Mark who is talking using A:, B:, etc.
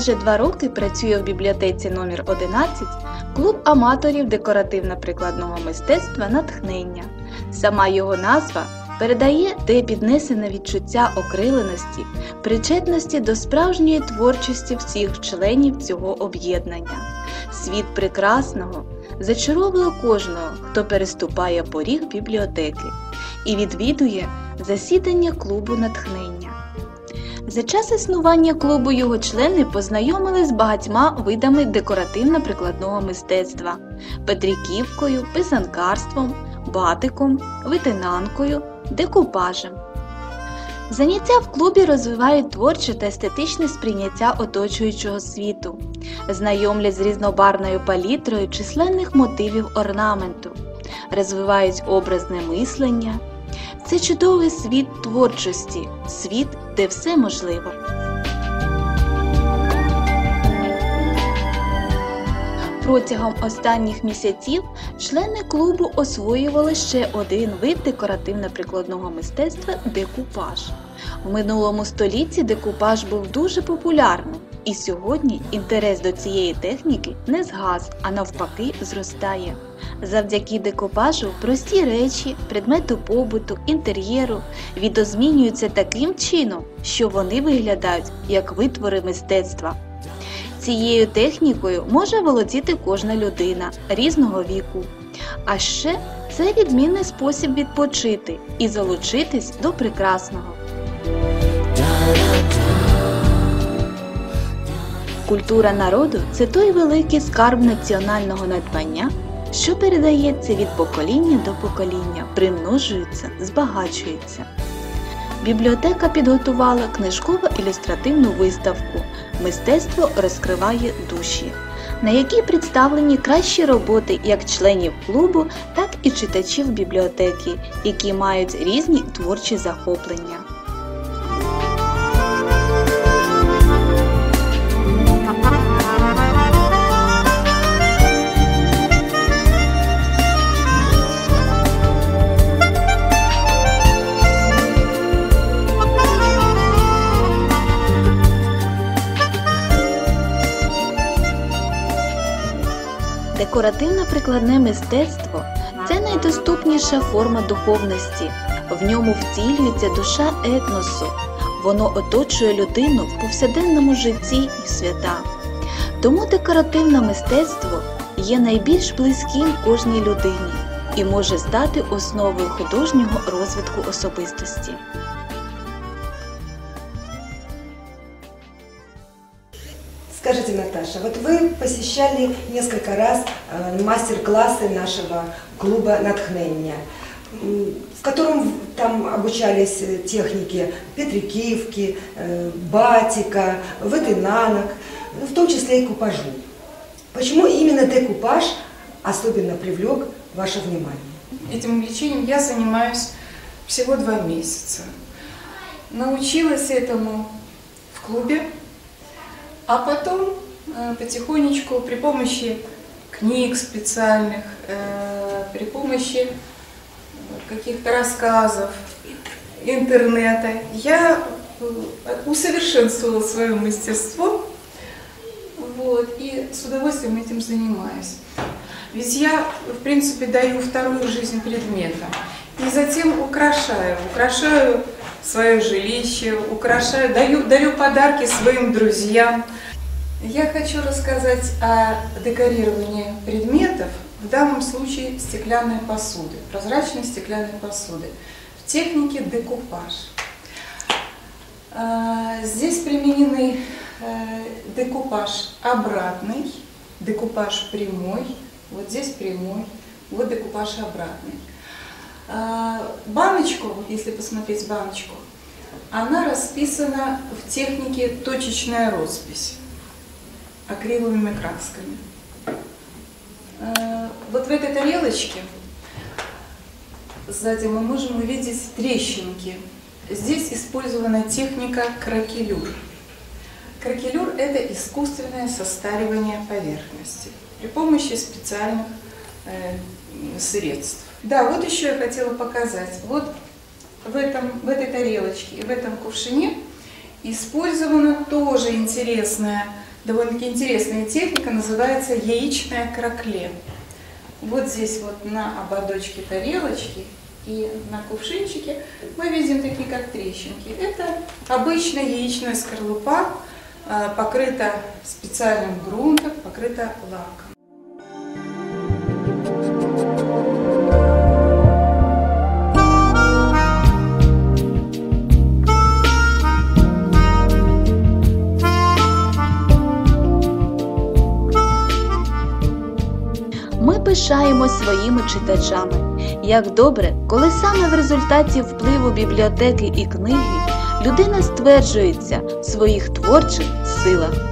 A: майже два роки працює в бібліотеці номер 11 клуб аматорів декоративно-прикладного мистецтва натхнення. Сама його назва передає те піднесене відчуття окриленості, причетності до справжньої творчості всіх членів цього об'єднання. Світ прекрасного зачаровує кожного, хто переступає поріг бібліотеки і відвідує засідання клубу натхнення. За час існування клубу його члени познайомились з багатьма видами декоративно-прикладного мистецтва петриківкою, писанкарством, батиком, витинанкою, декупажем. Заняття в клубі розвивають творче та естетичне сприйняття оточуючого світу, знайомлять з різнобарною палітрою численних мотивів орнаменту, розвивають образне мислення. Це чудовий світ творчості, світ, де все можливо. Протягом останніх місяців члени клубу освоювали ще один вид декоративно-прикладного мистецтва декупаж. В минулому столітті декупаж був дуже популярним, і сьогодні інтерес до цієї техніки не згас, а навпаки, зростає. Завдяки декупажу прості речі, предмети побуту, інтер'єру відозмінюються таким чином, що вони виглядають як витвори мистецтва. Цією технікою може володіти кожна людина різного віку. А ще це відмінний спосіб відпочити і залучитись до прекрасного. Культура народу це той великий скарб національного надбання, що передається від покоління до покоління, примножується, збагачується. Бібліотека підготувала книжково-ілюстративну виставку Мистецтво розкриває душі, на якій представлені кращі роботи як членів клубу, так і читачів бібліотеки, які мають різні творчі захоплення. Декоративно-прикладне мистецтво це найдоступніша форма духовності. В ньому втілюється душа етносу. Воно оточує людину в повсякденному житті і в свята. Тому декоративне мистецтво є найбільш близьким кожній людині і може стати основою художнього розвитку особистості.
B: Скажите, Наташа, вот вы посещали несколько раз э, мастер-классы нашего клуба «Натхнення», м, в котором там обучались э, технике Петрикивки, э, батика, вытынанок, ну, в том числе и купажу. Почему именно декупаж особенно привлек ваше внимание?
C: Этим увлечением я занимаюсь всего два месяца. Научилась этому в клубе, а потом э, потихонечку при помощи книг специальных, э, при помощи каких-то рассказов, интернета, я э, усовершенствовала свое мастерство вот, и с удовольствием этим занимаюсь. Ведь я, в принципе, даю вторую жизнь предметам. И затем украшаю. Украшаю свое жилище, украшаю, даю, дарю подарки своим друзьям. Я хочу рассказать о декорировании предметов, в данном случае стеклянной посуды, прозрачной стеклянной посуды, в технике декупаж. А, Здесь применены э, декупаж обратный, декупаж прямой, вот здесь прямой, вот декупаж обратный. А, Баночку, если посмотреть баночку, она расписана в технике точечная роспись акриловыми красками. А, Вот в этой тарелочке сзади мы можем увидеть трещинки. Здесь использована техника кракелюр. Кракелюр – это искусственное состаривание поверхности при помощи специальных средств. Да, вот еще я хотела показать. Вот в, этом, в этой тарелочке и в этом кувшине использована тоже интересная довольно-таки интересная техника, называется яичное кракле. Вот здесь вот на ободочке тарелочки и на кувшинчике мы видим такие как трещинки. Это обычная яичная скорлупа, э, покрыта специальным грунтом, покрыта лаком.
A: Ми пишаємось своїми читачами. Як добре, коли саме в результаті впливу бібліотеки і книги людина стверджується в своїх творчих силах.